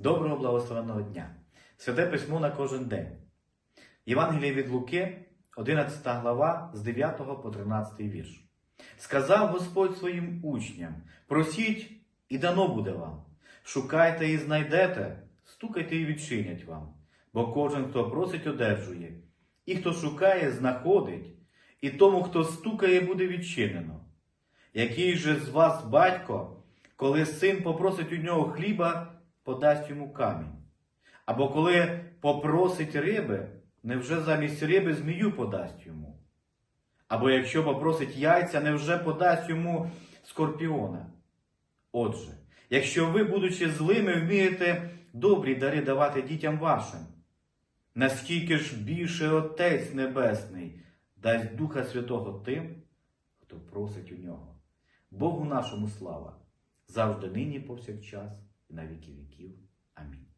Доброго благословенного дня! Святе письмо на кожен день. Євангеліє від Луки, 11 глава, з 9 по 13 вірш. Сказав Господь своїм учням: просіть, і дано буде вам. Шукайте і знайдете, стукайте і відчинять вам. Бо кожен, хто просить, одержує, і хто шукає, знаходить, і тому, хто стукає, буде відчинено. Який же з вас батько, коли син попросить у нього хліба, подасть йому камінь? Або коли попросить риби, невже замість риби змію подасть йому? Або якщо попросить яйця, невже подасть йому скорпіона? Отже, якщо ви, будучи злими, вмієте добрі дари давати дітям вашим, наскільки ж більше Отець Небесний дасть Духа Святого тим, хто просить у нього. Богу нашому слава, завжди нині повсякчас na wiki wikio. Amina.